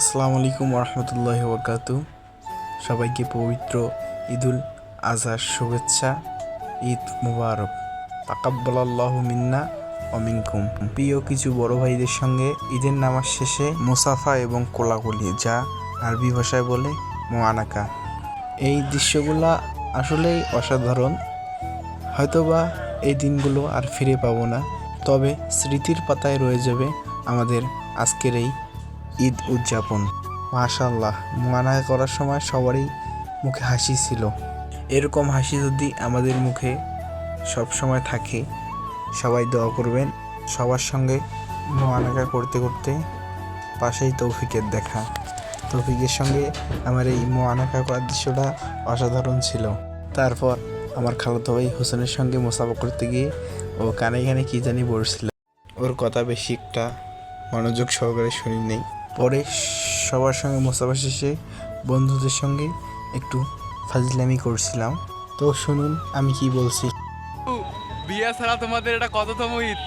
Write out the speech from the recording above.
আসসালামু আলাইকুম রহমতুল্লাহ বরকাত সবাইকে পবিত্র ঈদুল আজহার শুভেচ্ছা, ঈদ মুবারক। তাকাব্বালাল্লাহু মিন্না অমিনকুম প্রিয় কিছু বড় ভাইদের সঙ্গে ঈদের নামাজ শেষে মুসাফা এবং কোলাকুলি, যা আরবি ভাষায় বলে মোয়ানাকা এই দৃশ্যগুলা আসলেই অসাধারণ। হয়তোবা এই দিনগুলো আর ফিরে পাবো না, তবে স্মৃতির পাতায় রয়ে যাবে আমাদের আজকের এই ঈদ উদযাপন। মাশাল্লাহ মোয়ানা করার সময় সবারই মুখে হাসি ছিল। এরকম হাসি যদি আমাদের মুখে সব সময় থাকে, সবাই দোয়া করবেন। সবার সঙ্গে মোয়ানাকা করতে করতে পাশেই তৌফিকের দেখা। তৌফিকের সঙ্গে আমার এই মোয়ানাকা করার দৃশ্যটা অসাধারণ ছিল। তারপর আমার খালাতো ভাই হোসেনের সঙ্গে মোসাফা করতে গিয়ে ও কানে কানে কী জানি বলছিল। ওর কথা বেশি একটা মনোযোগ সহকারে শুনি নেই। পরে সবার সঙ্গে মোসাফা শেষে বন্ধুদের সঙ্গে একটু ফাজলামি করছিলাম। তো শুনুন, আমি কি বলছি। বিয়া ছাড়া তোমাদের এটা কততম ঈদ?